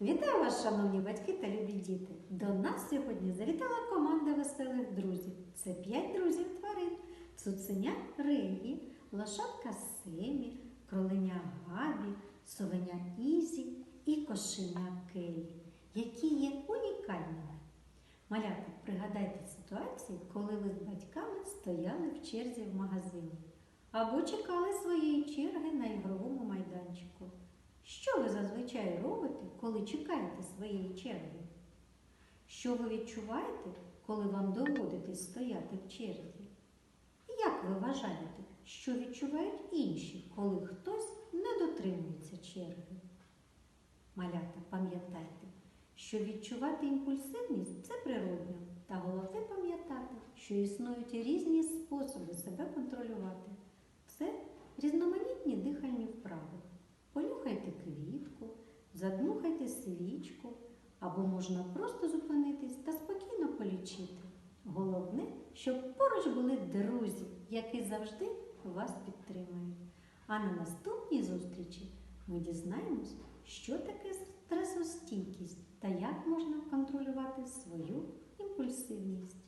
Вітаю вас, шановні батьки та любі діти! До нас сьогодні завітала команда веселих друзів. Це п'ять друзів тварин: цуценя Регі, лошадка Семі, кроленя Габі, совеня Ізі і кошеня Келі, які є унікальними. Малята, пригадайте ситуації, коли ви з батьками стояли в черзі в магазині або чекали своєї черги на ігровому майданчику. Що ви зазвичай робите, коли чекаєте своєї черги? Що ви відчуваєте, коли вам доводиться стояти в черзі? Як ви вважаєте, що відчувають інші, коли хтось не дотримується черги? Малята, пам'ятайте, що відчувати імпульсивність це природньо, та головне пам'ятати, що існують різні способи себе контролювати. Це різноманітні задмухайте свічку, або можна просто зупинитись та спокійно полічити. Головне, щоб поруч були друзі, які завжди вас підтримують. А на наступній зустрічі ми дізнаємось, що таке стресостійкість та як можна контролювати свою імпульсивність.